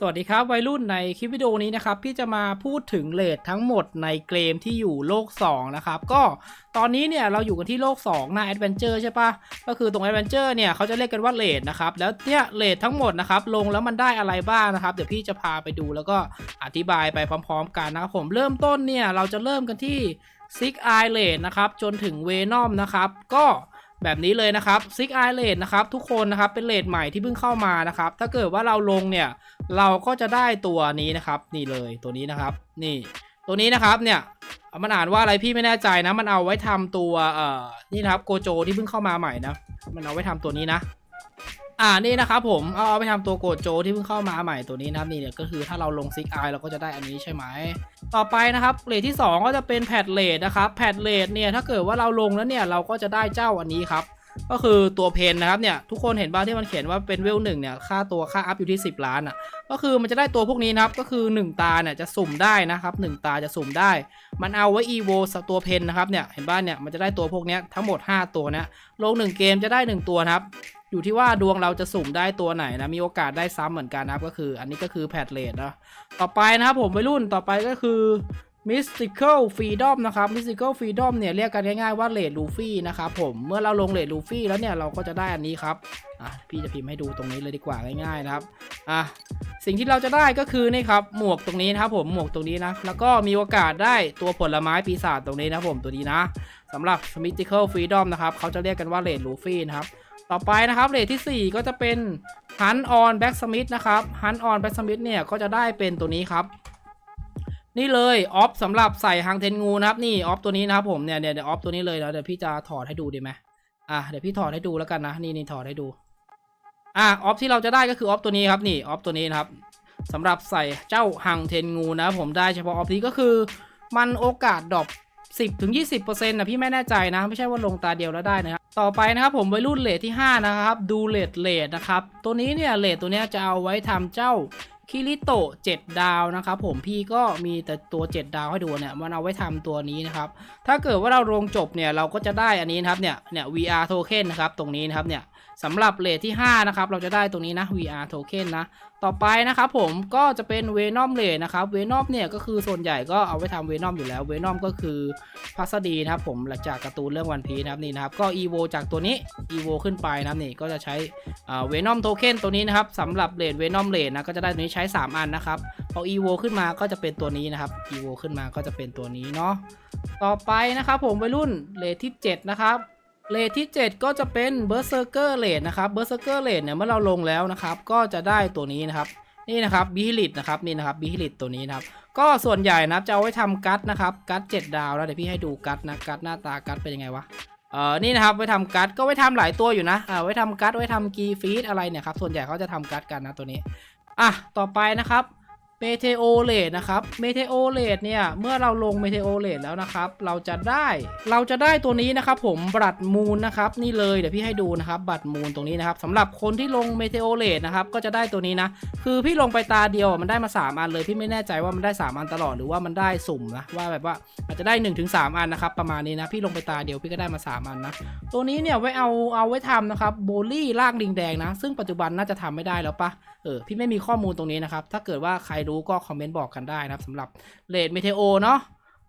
สวัสดีครับวัยรุ่นในคลิปวิดีโอนี้นะครับพี่จะมาพูดถึงเลททั้งหมดในเกมที่อยู่โลก 2 นะครับ ก็ตอนนี้เนี่ยเราอยู่กันที่โลก 2 หน้าแอดเวนเจอร์ใช่ปะก็คือตรงแอดเวนเจอร์เนี่ยเขาจะเรียกกันว่าเลทนะครับ แล้วเนี่ยเลททั้งหมดนะครับลงแล้วมันได้อะไรบ้างนะครับ เดี๋ยวพี่จะพาไปดูแล้วก็อธิบายไปพร้อม ๆ กันนะครับผมเริ่มต้นเนี่ยเราจะเริ่มกันที่ซิกไอเลทนะครับจนถึงเวนอมนะครับก็ แบบนี้เลยนะครับซิกไอเลดนะครับทุกคนนะครับเป็นเลดใหม่ที่เพิ่งเข้ามานะครับ ถ้าเกิดว่าเราลงเนี่ยเราก็จะได้ตัวนี้นะครับ นี่เลยตัวนี้นะครับ นี่ ตัวนี้นะครับเนี่ยมันอ่านว่าอะไรพี่ไม่แน่ใจนะ มันเอาไว้ทำตัวเอ่อนี่นะครับโกโจที่เพิ่งเข้ามาใหม่นะ มันเอาไว้ทำตัวนี้นะ อ่านี่นะครับผมเอาเอาไปทำตัวโกดโจที่เพิ่งเข้ามาใหม่ตัวนี้นะครับนี่เนี่ยก็คือถ้าเราลงซิกไอเราก็จะได้อันนี้ใช่ไหมต่อไปนะครับเลทที่ 2 ก็จะเป็นแพดเลทนะครับแพดเลทเนี่ยถ้าเกิดว่าเราลงแล้วเนี่ยเราก็จะได้เจ้าอันนี้ครับ ก็คือตัวเพนนะครับเนี่ยทุกคนเห็นบ้างที่มันเขียนว่าเป็นเวลหนึ่งเนี่ยค่าตัวค่าอัพอยู่ที่ 10 ล้านอะก็คือมันจะได้ตัวพวกนี้นะครับก็คือ 1 ตาเนี่ยจะสุ่มได้นะครับ1ตาจะสุ่มได้ มันเอาไว้ EVO ตัวเพนนะครับเนี่ยเห็นบ้านเนี่ยมันจะได้ตัวพวกนี้ทั้งหมด 5 ตัวนะลง 1 เกมจะได้ 1 ตัวนะครับอยู่ที่ว่าดวงเราจะสุ่มได้ตัวไหนนะมีโอกาสได้ซ้ำเหมือนกันนะครับก็คือ อันนี้ก็คือแพดเลทนะต่อไปนะครับผมวัยรุ่นต่อไปก็คือ Mystical Freedom นะครับ Mystical Freedom เนี่ยเรียกกันง่ายๆว่าเลดลูฟี่นะครับผมเมื่อเราลงเลดลูฟี่แล้วเนี่ยเราก็จะได้อันนี้ครับอะพี่จะพิมพ์ให้ดูตรงนี้เลยดีกว่าง่ายๆนะครับอะสิ่งที่เราจะได้ก็คือนี่ครับหมวกตรงนี้นะครับผมหมวกตรงนี้นะแล้วก็มีโอกาสได้ตัวผลไม้ปีศาจตรงนี้นะผมตัวนี้นะสำหรับ Mystical Freedom นะครับเขาจะเรียกกันว่าเลดลูฟี่นะครับต่อไปนะครับเลทที่ 4 ก็จะเป็น Hunt on Blacksmith นะครับ Hunt on Blacksmith เนี่ยก็จะได้เป็นตัวนี้ครับ นี่เลยออฟสำหรับใส่หางเทนงูนะครับนี่ออฟตัวนี้นะครับผมเนี่ยเนี่ยเดี๋ยวออฟตัวนี้เลยแล้วเดี๋ยวพี่จะถอดให้ดูดีไหมอะเดี๋ยวพี่ถอดให้ดูแล้วกันนะนี่นี่ถอดให้ดูอะออฟที่เราจะได้ก็คือออฟตัวนี้ครับนี่ออฟตัวนี้นะครับสำหรับใส่เจ้าหางเทนงูนะครับผมได้เฉพาะออฟนี้ก็คือ มันโอกาสดรอป10ถึง20%นะพี่ไม่แน่ใจนะ ไม่ใช่ว่าลงตาเดียวแล้วได้นะครับต่อไปนะครับผมวัยรุ่นเลทที่ 5 นะครับ ดูเลทเลทนะครับ ตัวนี้เนี่ยเลทตัวนี้จะเอาไว้ทำเจ้า คิริโตะ7ดาวนะครับผมพี่ก็มีแต่ตัว 7 ดาวให้ดูเนี่ยมันเอาไว้ทำตัวนี้นะครับถ้าเกิดว่าเราลงจบเนี่ยเราก็จะได้อันนี้นะครับเนี่ยเนี่ย VR token นะครับตรงนี้นะครับเนี่ย สำหรับเลทที่ 5 นะครับ เราจะได้ตรงนี้นะ VR token นะ ต่อไปนะครับผมก็จะเป็นเวนอมเลทนะครับเวนอมเนี่ยก็คือส่วนใหญ่ก็เอาไว้ทำเวนอมอยู่แล้วเวนอมก็คือพัสดีนะครับผมหลังจากการ์ตูนเรื่องวันพีนะครับนี่นะครับก็ EVO จากตัวนี้ EVO ขึ้นไปนะครับนี่ก็จะใช้เวนอมโทเค็นตัวนี้นะครับสำหรับเลทเวนอมเลทนะก็จะได้ตัวนี้ใช้ 3 อันนะครับพอ EVO ขึ้นมาก็จะเป็นตัวนี้นะครับ EVO ขึ้นมาก็จะเป็นตัวนี้เนาะต่อไปนะครับผมวัยรุ่นเลทที่ 7 นะครับ เลทที่ 7 ก็จะเป็น Berserker เกอร์เลทนะครับ Berserker เกอร์เลทเนี่ยเมื่อเราลงแล้วนะครับก็จะได้ตัวนี้นะครับนี่นะครับบิฮิลิตนะครับนี่นะครับบิฮิลิตตัวนี้นะครับก็ส่วนใหญ่นะจะเอาไว้ทำกัดนะครับกัดเจ็ดดาวแล้วเดี๋ยวพี่ให้ดูกัดนะกัดหน้าตากัดเป็นยังไงวะเออนี่นะครับไว้ทำกัดก็ไว้ทำหลายตัวอยู่นะอ่าไว้ทำกัดไว้ทำกีฟีดอะไรเนี่ยครับส่วนใหญ่เขาจะทำกัดกันนะตัวนี้อะต่อไปนะครับ เมเทโอเลดนะครับ เมเทโอเลดเนี่ย เมื่อเราลงเมเทโอเลดแล้วนะครับ เราจะได้ เราจะได้ตัวนี้นะครับผม บัตรมูลนะครับ นี่เลย เดี๋ยวพี่ให้ดูนะครับ บัตรมูลตรงนี้นะครับสำหรับคนที่ลงเมเทโอเลดนะครับ ก็จะได้ตัวนี้นะ คือพี่ลงไปตาเดียว มันได้มา 3 อันเลย พี่ไม่แน่ใจว่ามันได้ 3 อันตลอด หรือว่ามันได้สุ่มนะ ว่าแบบว่าอาจจะได้ 1-3 อันนะครับ ประมาณนี้นะ พี่ลงไปตาเดียว พี่ก็ได้มา 3 อันนะ ตัวนี้เนี่ยไว้เอา เอาไว้ทำนะครับ โบลี่ลากลิงแดงนะ ซึ่งปัจจุบันน่าจะทำไม่ได้แล้วปะ เออพี่ไม่มีข้อมูลตรงนี้นะครับ ถ้าเกิดว่าใครรู้ก็คอมเมนต์บอกกันได้นะครับสำหรับเลดเมเทโอเนาะ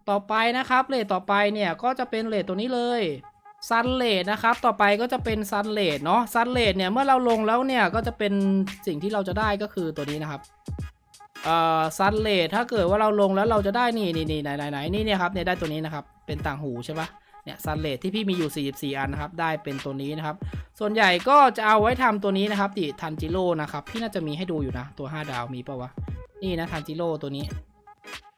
ต่อไปนะครับเลดต่อไปเนี่ยก็จะเป็นเลดตัวนี้เลยซันเลดนะครับ ต่อไปก็จะเป็นซันเลดเนาะซันเลดเนี่ยเมื่อเราลงแล้วเนี่ยก็จะเป็นสิ่งที่เราจะได้ก็คือตัวนี้นะครับเอ่อซันเลดถ้าเกิดว่าเราลงแล้วเราจะได้นี่นี่นี่ไหนไหนไหนนี่เนี่ยครับเนี่ยได้ตัวนี้นะครับ เป็นต่างหูใช่ปะ เนี่ยซันเลดที่พี่มีอยู่ 44 อันนะครับ ได้เป็นตัวนี้นะครับ ส่วนใหญ่ก็จะเอาไว้ทำตัวนี้นะครับติทันจิโร่นะครับ พี่น่าจะมีให้ดูอยู่นะ ตัว 5 ดาวมีปะวะ นี่นะทันจิโร่ตัวนี้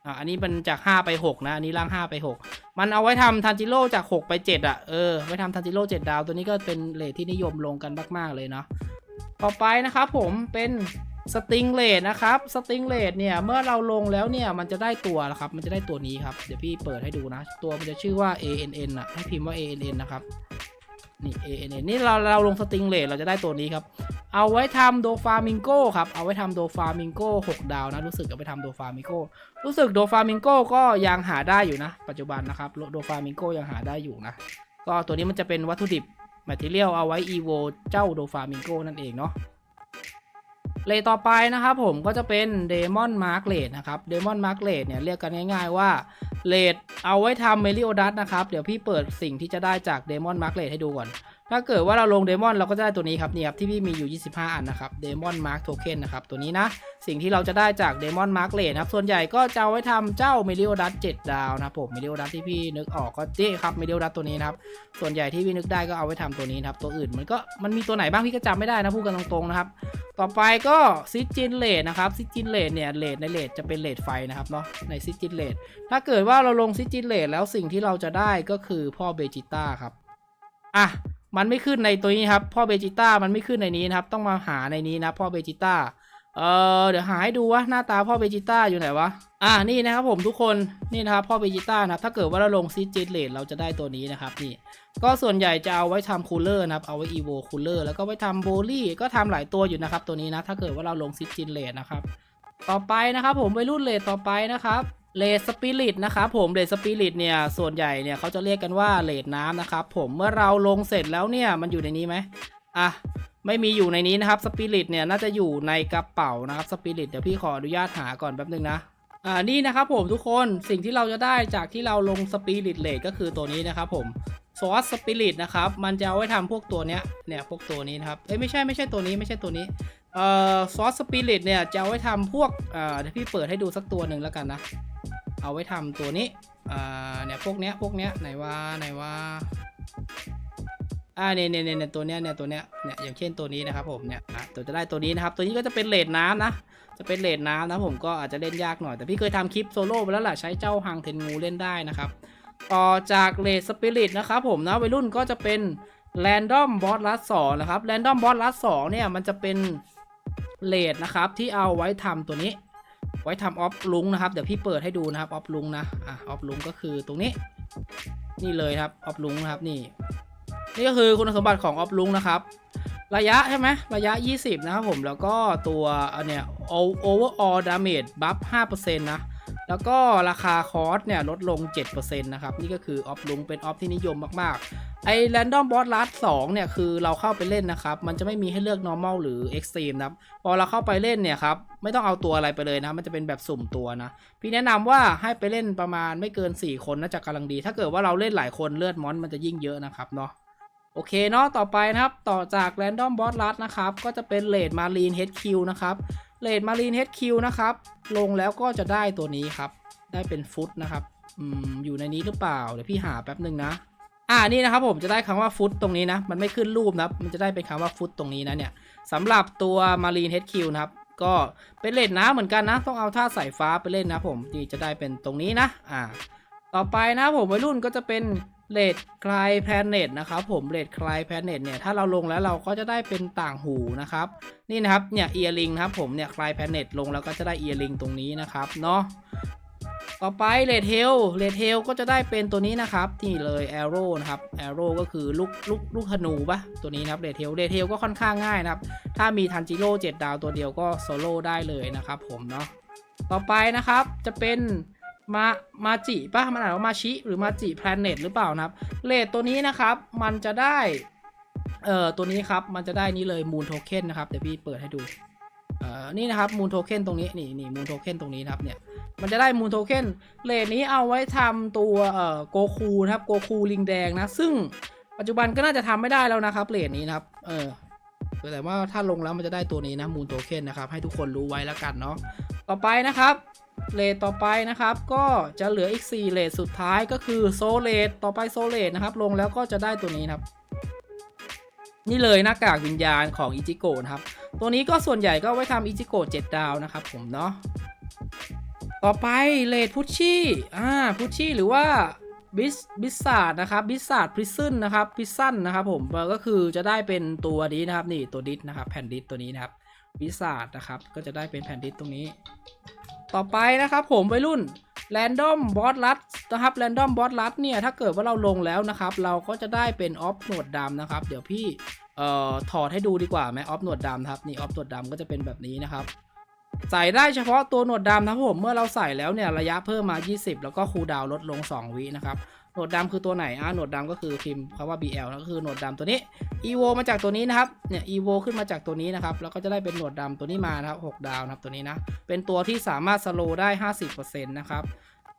อะอันนี้มันจาก 5 ไป 6 นะ อันนี้ล่าง 5 ไป 6 มันเอาไว้ทำทันจิโร่จาก 6 ไป 7 อะ เออ ไว้ทำทันจิโร่7ดาว ตัวนี้ก็เป็นเลทที่นิยมลงกันมาก ๆ เลยเนาะ ต่อไปนะครับผมเป็น สติงเลดนะครับสติงเลดเนี่ยเมื่อเราลงแล้วเนี่ยมันจะได้ตัวละครับ มันจะได้ตัวนี้ครับ เดี๋ยวพี่เปิดให้ดูนะ ตัวมันจะชื่อว่า ANN อะให้พิมพ์ว่า ANN นะครับนี่ ANN นี่เราเราลงสติงเลดเราจะได้ตัวนี้ครับ เอาไว้ทำโดฟามิงโก้ครับ เอาไว้ทำโดฟามิงโก้6ดาวนะ รู้สึกเอาไปทำโดฟามิงโก้รู้สึกโดฟามิงโก้ก็ยังหาได้อยู่นะ ปัจจุบันนะครับโดฟามิงโก้ยังหาได้อยู่นะ ก็ตัวนี้มันจะเป็นวัตถุดิบแมทเทียลเอาไว้ EVO เจ้าโดฟามิงโก้นั่นเองเนาะ เลทต่อไปนะครับผมก็จะเป็นเดมอนมาร์กเลดนะครับเดมอนมาร์กเลดเนี่ยเรียกกันง่าย ๆ ว่าเลดเอาไว้ทำเมลิโอดัสนะครับ เดี๋ยวพี่เปิดสิ่งที่จะได้จากเดมอนมาร์กเลดให้ดูก่อน ถ้าเกิดว่าเราลงเดมอนเราก็จะได้ตัวนี้ครับนี่ครับที่พี่มีอยู่ 25 อันนะครับเดมอนมาร์กโทเค็นนะครับตัวนี้นะสิ่งที่เราจะได้จากเดมอนมาร์กเลนะครับ ส่วนใหญ่ก็จะเอาไว้ทำเจ้าเมลิโอดัส7ดดาวนะผมเมลิโอดัสที่พี่นึกออกก็เจ๊ครับเมลิโอดัสตัวนี้นะครับ ส่วนใหญ่ที่พี่นึกได้ก็เอาไว้ทำตัวนี้นะครับ ตัวอื่นมันก็มันมีตัวไหนบ้างพี่ก็จำไม่ได้นะพูดกันตรงๆนะครับ ต่อไปก็ซิจินเลดนะครับซิจินเลดเนี่ยเลดในเลดจะเป็นเลดไฟนะครับเนาะในซิจินเลดถ้าเกิดว่าเราลงซิจินเลดแล้วสิ่งที่เราจะได้ก็คือพ่อเบจิต้าครับอะมันไม่ขึ้นในตัวนี้ครับพ่อเบจิต้ามันไม่ขึ้นในนี้นะครับต้องมาหาในนี้นะพ่อเบจิต้า เออเดี๋ยวหาให้ดูว่าหน้าตาพ่อเบจิต้าอยู่ไหนวะ อะนี่นะครับผมทุกคนนี่นะครับพ่อเบจิต้านะครับถ้าเกิดว่าเราลงซิจินเลดเราจะได้ตัวนี้นะครับนี่ก็ส่วนใหญ่จะเอาไว้ทำคูลเลอร์นะครับเอาไว้ evo คูลเลอร์แล้วก็ไว้ทำโบลี่ก็ทำหลายตัวอยู่นะครับตัวนี้นะถ้าเกิดว่าเราลงซิจินเลดนะครับต่อไปนะครับผมไปรุ่นเลดต่อไปนะครับเลดสปิริตนะครับผมเลดสปิริตเนี่ยส่วนใหญ่เนี่ยเขาจะเรียกกันว่าเลดน้ำนะครับผมเมื่อเราลงเสร็จแล้วเนี่ยมันอยู่ในนี้ไหมอะ ไม่มีอยู่ในนี้นะครับสปิริตเนี่ยน่าจะอยู่ในกระเป๋านะครับสปิริตเดี๋ยวพี่ขออนุญาตหาก่อนแป๊บนึงนะอ่านี่นะครับผมทุกคนสิ่งที่เราจะได้จากที่เราลงสปิริตเลดก็คือตัวนี้นะครับผมซอสสปิริตนะครับมันจะเอาไว้ทำพวกตัวเนี้ยเนี่ยพวกตัวนี้นะครับเอ้ยไม่ใช่ไม่ใช่ตัวนี้ไม่ใช่ตัวนี้เอ่อซอสสปิริตเนี่ยจะเอาไว้ทำพวกอ่าเดี๋ยวพี่เปิดให้ดูสักตัวหนึ่งแล้วกันนะ เอาไว้ทำตัวนี้อ่าเนี่ยพวกเนี้ยพวกเนี้ยไหนว่าไหนว่า อ่าเนี่ยเนี่ยเนี่ยตัวเนี้ยเนี่ยตัวเนี้ยเนี่ยอย่างเช่นตัวนี้นะครับผมเนี่ยอะตัวจะได้ตัวนี้นะครับตัวนี้ก็จะเป็นเลดน้ำนะ จะเป็นเลดน้ำนะผมก็อาจจะเล่นยากหน่อยแต่พี่เคยทำคลิปโซโล่ไปแล้วแหละใช้เจ้าฮังเทนงูเล่นได้นะครับต่อจากเลดสปิริตนะครับผมนะวัยรุ่นก็จะเป็นแรนดอมบอสลัสสองนะครับแรนดอมบอสลัสสองเนี่ยมันจะเป็นเลดนะครับที่เอาไว้ทำตัวนี้ ไว้ทำออฟลุงนะครับเดี๋ยวพี่เปิดให้ดูนะครับออฟลุงนะอะออฟลุงก็คือตรงนี้ นี่เลยครับออฟลุงนะครับนี่ นี่ก็คือคุณสมบัติของออฟลุงนะครับ ระยะใช่ไหมระยะ 20 นะครับผม แล้วก็ตัวอันเนี้ย overall damage buff 5%นะแล้วก็ราคาคอร์สเนี่ยลดลง 7%นะครับ นี่ก็คือออฟลุงเป็นออฟที่นิยมมาก ๆ ไอ้ random boss last 2เนี่ย คือเราเข้าไปเล่นนะครับ มันจะไม่มีให้เลือก normal หรือ extreme นะครับ พอเราเข้าไปเล่นเนี่ยครับ ไม่ต้องเอาตัวอะไรไปเลยนะ มันจะเป็นแบบสุ่มตัวนะ พี่แนะนำว่าให้ไปเล่นประมาณไม่เกิน 4 คนน่าจะกำลังดี ถ้าเกิดว่าเราเล่นหลายคนเลือดมอนมันจะยิ่งเยอะนะครับเนาะ โอเคเนาะต่อไปนะครับ ต่อจาก Random Boss l u t นะครับ ก็จะเป็นเลดมารีน HQ นะครับเลดมารีน HQ นะครับ ลงแล้วก็จะได้ตัวนี้ครับ ได้เป็นฟุตนะครับอืมอยู่ในนี้หรือเปล่า เดี๋ยวพี่หาแป๊บหนึ่งนะ อ่านี่นะครับผมจะได้คำว่าฟุตตรงนี้นะ มันไม่ขึ้นรูปนะมันจะได้เป็นคำว่าฟุตตรงนี้นะเนี่ยสำหรับตัวมารีน HQ นะครับก็เป็นเลดน้ำเหมือนกันนะ ต้องเอาท่าสายฟ้าไปเล่นนะผมที่จะได้เป็นตรงนี้นะอ่าต่อไปนะผมวัยรุ่นก็จะเป็น เลดคลายแพนเน็ตนะครับผมเลดคลายแพนเน็ตเนี่ยถ้าเราลงแล้วเราก็จะได้เป็นต่างหูนะครับนี่นะครับเนี่ยเอียริงนะครับผมเนี่ยคลายแพนเน็ตลงแล้วก็จะได้เอียริงตรงนี้นะครับเนาะต่อไปเลดเฮลเลดเฮลก็จะได้เป็นตัวนี้นะครับนี่เลยแอโร่นะครับแอโร่ก็คือลูกลูกลูกธนูปะตัวนี้นะครับเลดเฮลเลดเฮลก็ค่อนข้างง่ายนะครับถ้ามีทันจิโร่7ดาวตัวเดียวก็โซโล่ได้เลยนะครับผมเนาะต่อไปนะครับจะเป็น มามาจิป่ะมันอ่านว่ามาชิหรือมาจิแพลเน็ตหรือเปล่านะครับเลทตัวนี้นะครับมันจะได้เอ่อตัวนี้ครับมันจะได้นี่เลยมูลโทเค็นนะครับเดี๋ยวพี่เปิดให้ดูเอ่อนี่นะครับมูลโทเค็นตรงนี้นี่นี่มูลโทเค็นตรงนี้นะครับเนี่ยมันจะได้มูลโทเค็นเลทนี้เอาไว้ทำตัวเอ่อโกคูนะครับโกคูลิงแดงนะซึ่งปัจจุบันก็น่าจะทำไม่ได้แล้วนะครับเลทนี้นะครับเออแต่ว่าถ้าลงแล้วมันจะได้ตัวนี้นะมูลโทเค็นนะครับให้ทุกคนรู้ไว้แล้วกันเนาะต่อไปนะครับ เลทต่อไปนะครับ ก็จะเหลืออีก 4 เลทสุดท้ายก็คือโซเลทต่อไปโซเลทนะครับ ลงแล้วก็จะได้ตัวนี้ครับ นี่เลยหน้ากากวิญญาณของอิจิโกะครับ ตัวนี้ก็ส่วนใหญ่ก็ไว้ทำอิจิโกะ7ดาวนะครับ ผมเนาะต่อไปเลดพุชชี่อ่าพุชชี่หรือว่าบิสบิสซาดนะครับบิสซาดพริซึนนะครับพิซซันนะครับผมก็คือจะได้เป็นตัวนี้นะครับนี่ตัวดิสนะครับแผ่นดิสตัวนี้นะครับบิสซาดนะครับก็จะได้เป็นแผ่นดิสตรงนี้ ต่อไปนะครับผมวัยรุ่น Random b o s s l u t นะครับ Random b o s s l u t เนี่ยถ้าเกิดว่าเราลงแล้วนะครับ เราก็จะได้เป็นออฟหนวดดำนะครับ เดี๋ยวพี่เอ่อถอดให้ดูดีกว่าไหมออฟหนวดดำครับนี่ออฟหนวดดำก็จะเป็นแบบนี้นะครับ ใส่ได้เฉพาะตัวหนวดดำนะครับผมเมื่อเราใส่แล้วเนี่ยระยะเพิ่มมา 20 แล้วก็คูลดาวน์ลดลง 2 วินะครับ นหนวดดำคือตัวไหนอะหนวดดำก็คือพิมพ์คำว่า BL แล้วก็คือหนวดดำตัวนี้ evo มาจากตัวนี้นะครับเนี่ย evo ขึ้นมาจากตัวนี้นะครับแล้วก็จะได้เป็นหนวดดำตัวนี้มานะครับ6ดาวนะครับตัวนี้นะเป็นตัวที่สามารถสโลได้ 50%นะครับ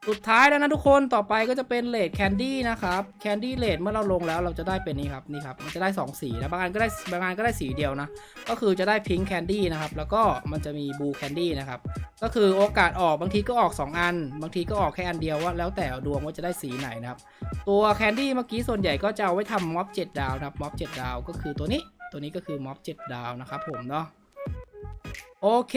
สุดท้ายแล้วนะทุกคนต่อไปก็จะเป็นเลดแคนดี้นะครับแคนดี้เลดเมื่อเราลงแล้วเราจะได้เป็นนี่ครับนี่ครับมันจะได้ 2 สีนะบางอันก็ได้บางอันก็ได้สีเดียวนะ ก็คือจะได้พิงค์แคนดี้นะครับแล้วก็มันจะมีบลูแคนดี้นะครับ ก็คือโอกาสออกบางทีก็ออก 2 อัน บางทีก็ออกแค่อันเดียวว่าแล้วแต่ดวงว่าจะได้สีไหนนะครับ ตัวแคนดี้เมื่อกี้ส่วนใหญ่ก็จะเอาไว้ทำม็อบ7ดาวนะครับม็อบ7ดาวก็คือตัวนี้ตัวนี้ก็คือม็อบ7ดาวนะครับผมเนาะโอเค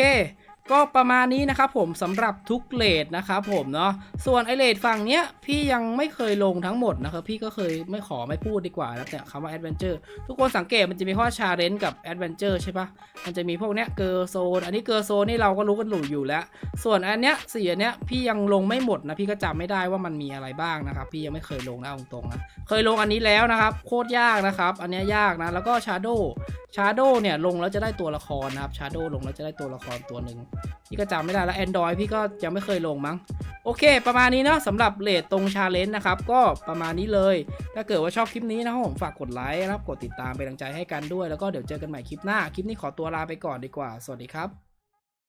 ก็ประมาณนี้นะครับผมสำหรับทุกเลทนะครับผมเนาะส่วนไอเลทฝั่งเนี้ยพี่ยังไม่เคยลงทั้งหมดนะครับพี่ก็เคยไม่ขอไม่พูดดีกว่าแล้วแต่คำว่า Adventure ทุกคนสังเกตมันจะมีข้อชาเลนจ์กับ Adventure ใช่ปะมันจะมีพวกเนี้ยเกอร์โซนอันนี้เกอร์โซนนี่เราก็รู้กันหลู่อยู่แล้ว ส่วนอันเนี้ยสี่อันเนี้ยพี่ยังลงไม่หมดนะพี่ก็จำไม่ได้ว่ามันมีอะไรบ้างนะครับพี่ยังไม่เคยลงนะตรงๆนะเคยลงอันนี้แล้วนะครับโคตรยากนะครับอันเนี้ยยากนะแล้วก็ชาโด ชาร์โดเนี่ยลงแล้วจะได้ตัวละครนะครับชาร์โดลงแล้วจะได้ตัวละครตัวหนึ่งนี่ก็จำไม่ได้แล้ว Android พี่ก็ยังไม่เคยลงมั้ง โอเค ประมาณนี้เนาะสำหรับเลทตรงชาเลนจ์นะครับ ก็ประมาณนี้เลย ถ้าเกิดว่าชอบคลิปนี้นะครับผมฝากกดไลค์นะครับกดติดตามเป็นกำลังใจให้กันด้วยแล้วก็เดี๋ยวเจอกันใหม่คลิปหน้าคลิปนี้ขอตัวลาไปก่อนดีกว่า สวัสดีครับ